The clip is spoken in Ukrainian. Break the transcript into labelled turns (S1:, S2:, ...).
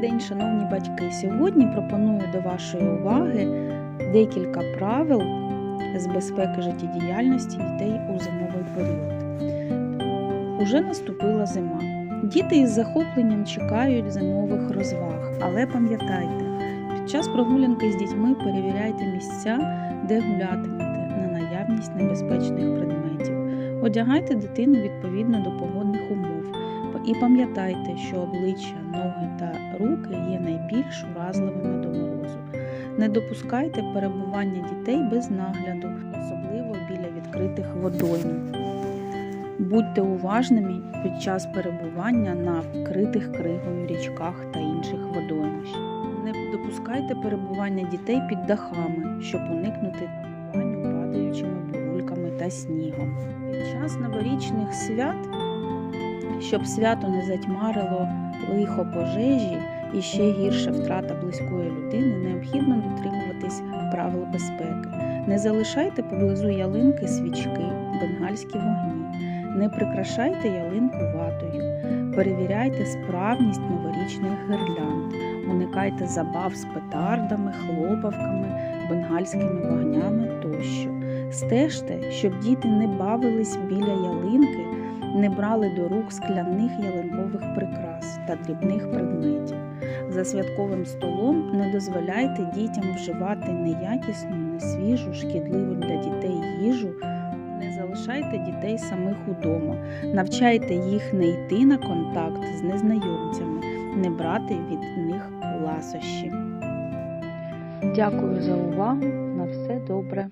S1: день, шановні батьки! Сьогодні пропоную до вашої уваги декілька правил з безпеки життєдіяльності дітей у зимовий період. Уже наступила зима. Діти із захопленням чекають зимових розваг, але пам'ятайте, під час прогулянки з дітьми перевіряйте місця, де гулятимете на наявність небезпечних предметів. Одягайте дитину відповідно до. І пам'ятайте, що обличчя, ноги та руки є найбільш уразливими до морозу. Не допускайте перебування дітей без нагляду, особливо біля відкритих водойм. Будьте уважними під час перебування на вкритих кригою річках та інших водоймищ. Не допускайте перебування дітей під дахами, щоб уникнути падаючими бурульками та снігом. Під час новорічних свят щоб свято не затьмарило лихо пожежі і ще гірше втрата близької людини, необхідно дотримуватись правил безпеки. Не залишайте поблизу ялинки свічки, бенгальські вогні, не прикрашайте ялинку ватою, перевіряйте справність новорічних гирлянд, уникайте забав з петардами, хлопавками, бенгальськими вогнями тощо. Стежте, щоб діти не бавились біля ялинки не брали до рук скляних ялинкових прикрас та дрібних предметів. За святковим столом не дозволяйте дітям вживати неякісну, несвіжу, шкідливу для дітей їжу. Не залишайте дітей самих удома, навчайте їх не йти на контакт з незнайомцями, не брати від них ласощі. Дякую за увагу. На все добре.